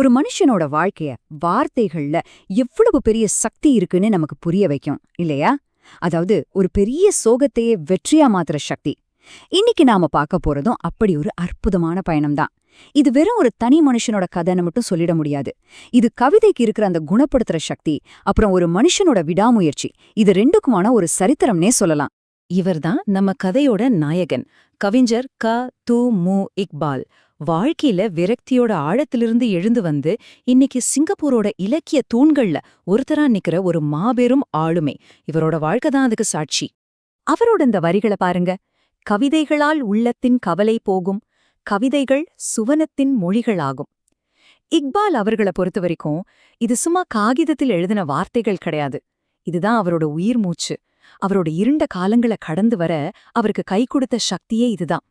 ஒரு மனுஷனோட வாழ்க்கைய வார்த்தைகள்ல எவ்வளவு பெரிய சக்தி இருக்குன்னு நமக்கு புரிய வைக்கும் இல்லையா? அதாவது ஒரு பெரிய சோகத்தையே வெற்றியா மாத்துற சக்தி. இன்னைக்கு நாம பார்க்க போறதும் அப்படி ஒரு அற்புதமான பயணம்தான். இது வெறும் ஒரு தனி மனுஷனோட கதைன்னு மட்டும் சொல்லிட முடியாது. இது கவிதைக்கு இருக்கிற அந்த குணப்படுத்துற சக்தி அப்புறம் ஒரு மனுஷனோட விடாமுயற்சி இது ரெண்டுக்குமான ஒரு சரித்திரம்னே சொல்லலாம். இவர்தான் நம்ம கதையோட நாயகன் கவிஞர் க. து. மு. இக்பால். வாழ்க்கையில விரக்தியோட ஆழத்திலிருந்து எழுந்து வந்து இன்னைக்கு சிங்கப்பூரோட இலக்கிய தூண்கள்ல ஒருத்தரா நிக்கிற ஒரு மாபெரும் ஆளுமை. இவரோட வாழ்க்கை தான் அதுக்கு சாட்சி. அவரோட இந்த வரிகளை பாருங்க. கவிதைகளால் உள்ளத்தின் கவலை போகும். கவிதைகள் சுவனத்தின் மொழிகளாகும். இக்பால் அவர்களை பொறுத்த வரைக்கும் இது சும்மா காகிதத்தில் எழுதின வார்த்தைகள் கிடையாது. இதுதான் அவரோட உயிர் மூச்சு. அவரோட இருண்ட காலங்களை கடந்து வர அவருக்கு கை கொடுத்த சக்தியே இதுதான்.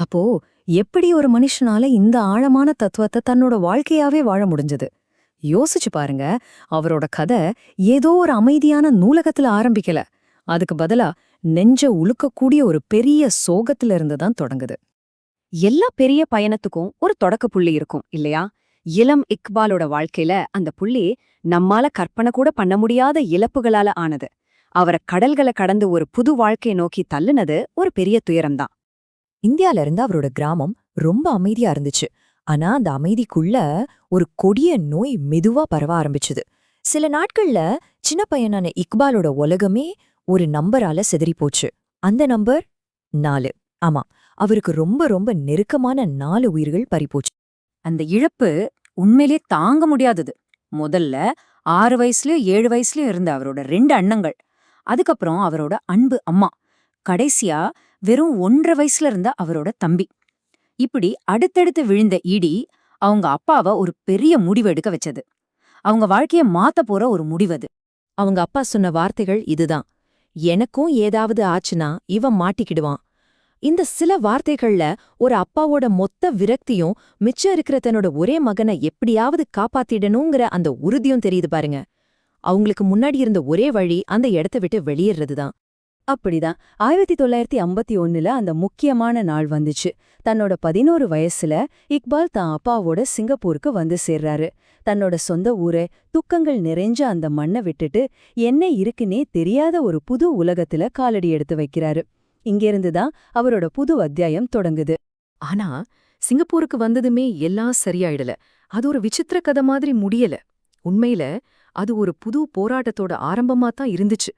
அப்போ எப்படி ஒரு மனுஷனால இந்த ஆழமான தத்துவத்தை தன்னோட வாழ்க்கையாவே வாழ முடிஞ்சது? யோசிச்சு பாருங்க அவரோட கதை ஏதோ ஒரு அமைதியான நூலகத்துல ஆரம்பிக்கல. அதுக்கு பதிலா நெஞ்ச உழுக்கக்கூடிய ஒரு பெரிய சோகத்துல இருந்து தான் தொடங்குது. எல்லா பெரிய பயணத்துக்கும் ஒரு தொடக்க புள்ளி இருக்கும் இல்லையா? இளம் இக்பாலோட வாழ்க்கையில அந்த புள்ளி நம்மால கற்பனை கூட பண்ண முடியாத இழப்புகளால ஆனது. அவரை கடல்களை கடந்து ஒரு புது வாழ்க்கையை நோக்கி தள்ளுனது ஒரு பெரிய துயரம்தான். இந்தியால இருந்து அவரோட கிராமம் ரொம்ப அமைதியா இருந்துச்சு. ஆனா அந்த அமைதிக்குள்ள ஒரு கொடிய நோய் மெதுவா பரவ ஆரம்பிச்சது. சில நாட்கள்ல சின்ன பையனான இக்பாலோட உலகமே ஒரு நம்பரால செதறி போச்சு. அந்த நம்பர் நாலு. ஆமா அவருக்கு ரொம்ப ரொம்ப நெருக்கமான நாலு உயிர்கள் பறிப்போச்சு அந்த இழப்பு உண்மையிலே தாங்க முடியாதது. முதல்ல ஆறு வயசுலயும் ஏழு வயசுலயும் இருந்த அவரோட ரெண்டு அண்ணங்கள். அதுக்கப்புறம் அவரோட அன்பு அம்மா. கடைசியா வெறும் ஒன்றரை வயசுல இருந்த அவரோட தம்பி. இப்படி அடுத்தடுத்து விழுந்த இடி அவங்க அப்பாவை ஒரு பெரிய முடிவு எடுக்க வச்சது. அவங்க வாழ்க்கைய மாத்த போற ஒரு முடிவது அவங்க அப்பா சொன்ன வார்த்தைகள் இதுதான். எனக்கும் ஏதாவது ஆச்சுன்னா இவன் மாட்டிக்கிடுவான். இந்த சில வார்த்தைகள்ல ஒரு அப்பாவோட மொத்த விரக்தியும் மிச்சம் இருக்கிற தன்னோட ஒரே மகனை எப்படியாவது காப்பாத்திடணுங்கிற அந்த உறுதியும் தெரியுது பாருங்க. அவங்களுக்கு முன்னாடி இருந்த ஒரே வழி அந்த இடத்த விட்டு வெளியேறதுதான். அப்படிதான். ஆயிரத்தி தொள்ளாயிரத்தி ஐம்பத்தி ஒன்னுல அந்த முக்கியமான நாள் வந்துச்சு. தன்னோட பதினோரு வயசுல இக்பால் தான் அப்பாவோட சிங்கப்பூருக்கு வந்து சேர்றாரு. தன்னோட சொந்த ஊரை துக்கங்கள் நிறைஞ்ச அந்த மண்ணை விட்டுட்டு என்ன இருக்குன்னே தெரியாத ஒரு புது உலகத்துல காலடி எடுத்து வைக்கிறாரு. இங்கிருந்து தான் அவரோட புது அத்தியாயம் தொடங்குது. ஆனா சிங்கப்பூருக்கு வந்ததுமே எல்லாம் சரியாயிடல. அது ஒரு விசித்திர கதை மாதிரி முடியல. உண்மையில அது ஒரு புது போராட்டத்தோட ஆரம்பமா தான் இருந்துச்சு.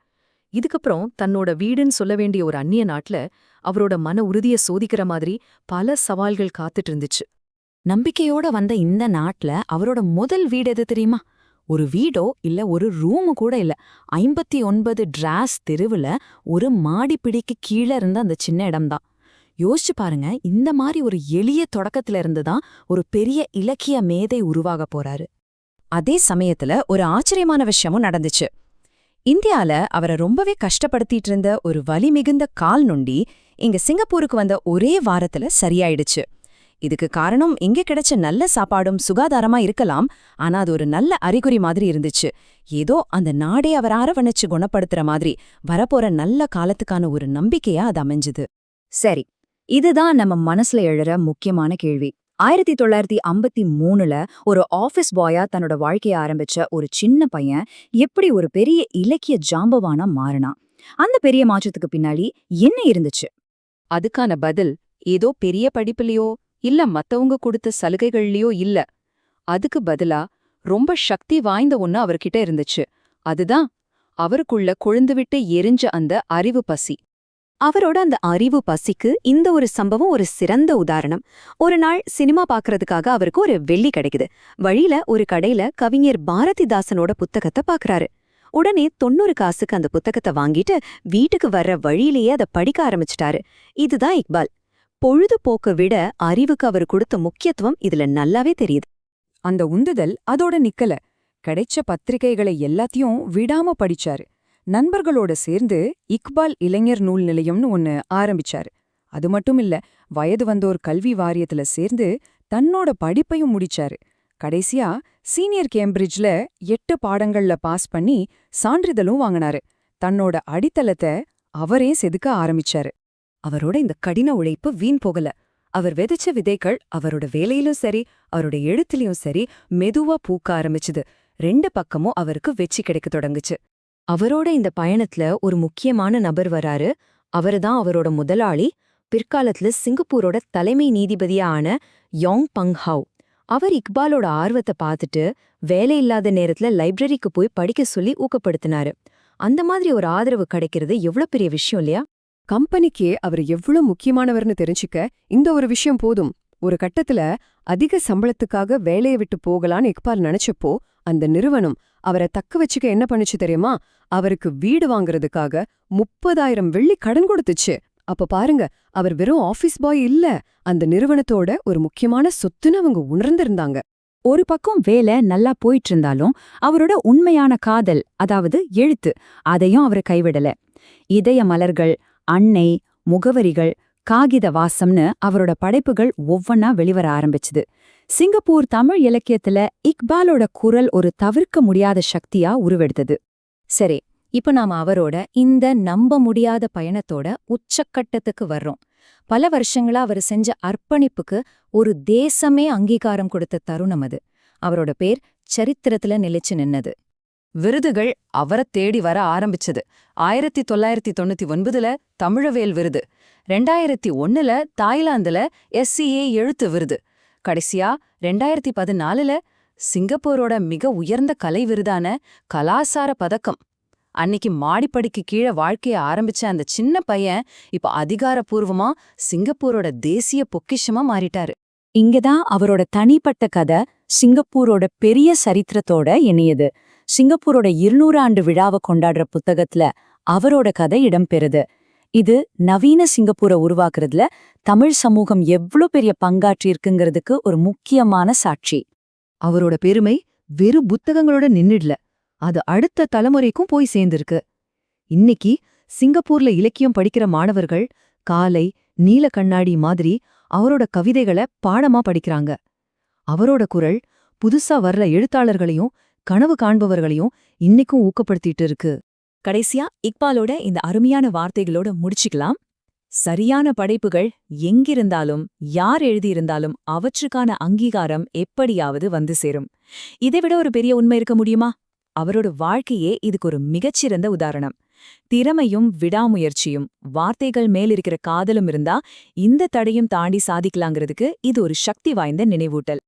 இதுக்கப்புறம் தன்னோட வீடுன்னு சொல்ல வேண்டிய ஒரு அந்நிய நாட்டுல அவரோட மன உறுதிய சோதிக்கிற மாதிரி பல சவால்கள் காத்துட்டு இருந்துச்சு. நம்பிக்கையோட வந்த இந்த நாட்டுல அவரோட முதல் வீடு எது தெரியுமா? ஒரு வீடோ இல்ல ஒரு ரூமு கூட இல்ல. ஐம்பத்தி ஒன்பது டிராஸ் தெருவுல ஒரு மாடிப்பிடிக்கு கீழே இருந்த அந்த சின்ன இடம்தான். யோசிச்சு பாருங்க இந்த மாதிரி ஒரு எளிய தொடக்கத்துல இருந்து தான் ஒரு பெரிய இலக்கிய மேதை உருவாக போறாரு. அதே சமயத்துல ஒரு ஆச்சரியமான விஷயமும் நடந்துச்சு. இந்தியால அவரை ரொம்பவே கஷ்டப்படுத்திட்டு இருந்த ஒரு வலி மிகுந்த கால் நொண்டி இங்க சிங்கப்பூருக்கு வந்த ஒரே வாரத்துல சரியாயிடுச்சு. இதுக்கு காரணம் இங்க கிடைச்ச நல்ல சாப்பாடும் சுகாதாரமா இருக்கலாம் ஆனா அது ஒரு நல்ல அறிகுறி மாதிரி இருந்துச்சு. ஏதோ அந்த நாடே அவர் அரவணைச்சு குணப்படுத்துற மாதிரி வரப்போற நல்ல காலத்துக்கான ஒரு நம்பிக்கையா அது அமைஞ்சுது. சரி இதுதான் நம்ம மனசுல எழற முக்கியமான கேள்வி. ஆயிரத்தி தொள்ளாயிரத்தி ஐம்பத்தி மூணுல ஒரு ஆஃபீஸ் பாயா தன்னோட வாழ்க்கையை ஆரம்பிச்ச ஒரு சின்ன பையன் எப்படி ஒரு பெரிய இலக்கிய ஜாம்பவானா மாறினான் அந்த பெரிய மாற்றத்துக்கு பின்னாடி என்ன இருந்துச்சு? அதுக்கான பதில் ஏதோ பெரிய படிப்புலயோ இல்ல மத்தவங்க கொடுத்த சலுகைகள்லயோ இல்ல. அதுக்கு பதிலா ரொம்ப சக்தி வாய்ந்த ஒண்ணு அவர்கிட்ட இருந்துச்சு. அதுதான் அவருக்குள்ள கொழுந்துவிட்டு எரிஞ்ச அந்த அறிவு பசி. அவரோட அந்த அறிவு பசிக்கு இந்த ஒரு சம்பவம் ஒரு சிறந்த உதாரணம். ஒரு நாள் சினிமா பாக்குறதுக்காக அவருக்கு ஒரு வெள்ளி கிடைக்குது. வழியில ஒரு கடையில கவிஞர் பாரதிதாசனோட புத்தகத்தை பாக்குறாரு. உடனே தொண்ணூறு காசுக்கு அந்த புத்தகத்தை வாங்கிட்டு வீட்டுக்கு வர்ற வழியிலேயே அதை படிக்க ஆரம்பிச்சிட்டாரு. இதுதான் இக்பால். பொழுதுபோக்க விட அறிவுக்கு அவர் கொடுத்த முக்கியத்துவம் இதுல நல்லாவே தெரியுது. அந்த உந்துதல் அதோட நிக்கல. கிடைச்ச பத்திரிகைகளை எல்லாத்தையும் விடாம படிச்சாரு. நண்பர்களோட சேர்ந்து இக்பால் இளைஞர் நூல் நிலையம்னு ஒன்னு ஆரம்பிச்சாரு. அது மட்டும் இல்ல வயது வந்தோர் கல்வி வாரியத்துல சேர்ந்து தன்னோட படிப்பையும் முடிச்சாரு. கடைசியா சீனியர் கேம்பிரிட்ஜ்ல எட்டு பாடங்கள்ல பாஸ் பண்ணி சான்றிதழும் வாங்கினாரு. தன்னோட அடித்தளத்தை அவரே செதுக்க ஆரம்பிச்சாரு. அவரோட இந்த கடின உழைப்பு வீண் போகல. அவர் விதைச்ச விதைகள் அவரோட வேலையிலும் சரி அவரோட எழுத்துலயும் சரி மெதுவா பூக்க ஆரம்பிச்சுது. ரெண்டு பக்கமும் அவருக்கு வெச்சி கிடைக்க தொடங்குச்சு. அவரோட இந்த பயணத்துல ஒரு முக்கியமான நபர் வராரு. அவர்தான் அவரோட முதலாளி. பிற்காலத்துல சிங்கப்பூரோட தலைமை நீதிபதியா ஆன யோங் பங் ஹவ் அவர் இக்பாலோட ஆர்வத்தை பார்த்துட்டு வேலை இல்லாத நேரத்துல லைப்ரரிக்கு போய் படிக்க சொல்லி ஊக்கப்படுத்தினாரு. அந்த மாதிரி ஒரு ஆதரவு கிடைக்கிறது எவ்வளவு பெரிய விஷயம் இல்லையா? கம்பெனிக்கே அவர் எவ்வளவு முக்கியமானவர்னு தெரிஞ்சுக்க இந்த ஒரு விஷயம் போதும். ஒரு கட்டத்துல அதிக சம்பளத்துக்காக வேலையை விட்டு போகலான்னு இக்பால் நினைச்சப்போ அந்த நிறுவனம் அவரை தக்க வச்சுக்க என்ன பண்ணுச்சு தெரியுமா? அவருக்கு வீடு வாங்குறதுக்காக முப்பதாயிரம் வெள்ளி கடன் கொடுத்துச்சு. அப்ப பாருங்க அவர் வெறும் ஆபீஸ் பாய் இல்ல அந்த நிறுவனத்தோட ஒரு முக்கியமான சொத்துன்னு அவங்க உணர்ந்திருந்தாங்க. ஒரு பக்கம் வேலை நல்லா போயிட்டு இருந்தாலும் அவரோட உண்மையான காதல் அதாவது எழுத்து அதையும் அவர் கைவிடல. இதய மலர்கள் அன்னை முகவரிகள் காகித வாசம்னு அவரோட படைப்புகள் ஒவ்வொன்னா வெளிவர ஆரம்பிச்சுது. சிங்கப்பூர் தமிழ் இலக்கியத்துல இக்பாலோட குரல் ஒரு தவிர்க்க முடியாத சக்தியா உருவெடுத்தது. சரி இப்ப நாம அவரோட இந்த நம்ப முடியாத பயணத்தோட உச்சக்கட்டத்துக்கு வர்றோம். பல வருஷங்களா அவர் செஞ்ச அர்ப்பணிப்புக்கு ஒரு தேசமே அங்கீகாரம் கொடுத்த தருணம் அது. அவரோட பேர் சரித்திரத்துல நிலைச்சு நின்னது. விருதுகள் அவரை தேடி வர ஆரம்பிச்சது. ஆயிரத்தி தொள்ளாயிரத்தி தொண்ணூத்தி ஒன்பதுல தமிழவேல் விருது. ரெண்டாயிரத்தி ஒன்னுல தாய்லாந்துல எஸ்சிஏ எழுத்து விருது. கடைசியா ரெண்டாயிரத்தி பதினாலுல சிங்கப்பூரோட மிக உயர்ந்த கலை விருதான கலாசார பதக்கம். அன்னிக்கு மாடிப்படிக்கு கீழே வாழ்க்கைய ஆரம்பிச்ச அந்த சின்ன பையன் இப்ப அதிகாரப்பூர்வமா சிங்கப்பூரோட தேசிய பொக்கிஷமா மாறிட்டாரு. இங்கதான் அவரோட தனிப்பட்ட கதை சிங்கப்பூரோட பெரிய சரித்திரத்தோட இணையது சிங்கப்பூரோட இருநூறு ஆண்டு விழாவை கொண்டாடுற புத்தகத்துல அவரோட கதை இடம்பெறுது. இது நவீன சிங்கப்பூரை உருவாக்குறதுல தமிழ் சமூகம் எவ்ளோ பெரிய பங்காற்றி இருக்குங்கிறதுக்கு ஒரு முக்கியமான சாட்சி. அவரோட பெருமை வெறு புத்தகங்களோட நின்னுடல அது அடுத்த தலைமுறைக்கும் போய் சேர்ந்திருக்கு. இன்னைக்கு சிங்கப்பூர்ல இலக்கியம் படிக்கிற மாணவர்கள் காலை நீல கண்ணாடி மாதிரி அவரோட கவிதைகளை பாடமா படிக்கிறாங்க. அவரோட குரல் புதுசா வர்ற எழுத்தாளர்களையும் கனவு காண்பவர்களையும் இன்னைக்கும் ஊக்கப்படுத்திட்டு இருக்கு. கடைசியா இக்பாலோட இந்த அருமையான வார்த்தைகளோட முடிச்சுக்கலாம். சரியான படைப்புகள் எங்கிருந்தாலும் யார் எழுதியிருந்தாலும் அவற்றுக்கான அங்கீகாரம் எப்படியாவது வந்து சேரும். இதைவிட ஒரு பெரிய உண்மை இருக்க முடியுமா? அவரோட வாழ்க்கையே இதுக்கு ஒரு மிகச்சிறந்த உதாரணம். திறமையும் விடாமுயற்சியும் வார்த்தைகள் மேலிருக்கிற காதலும் இருந்தா இந்த தடையும் தாண்டி சாதிக்கலாங்கிறதுக்கு இது ஒரு சக்தி வாய்ந்த நினைவூட்டல்.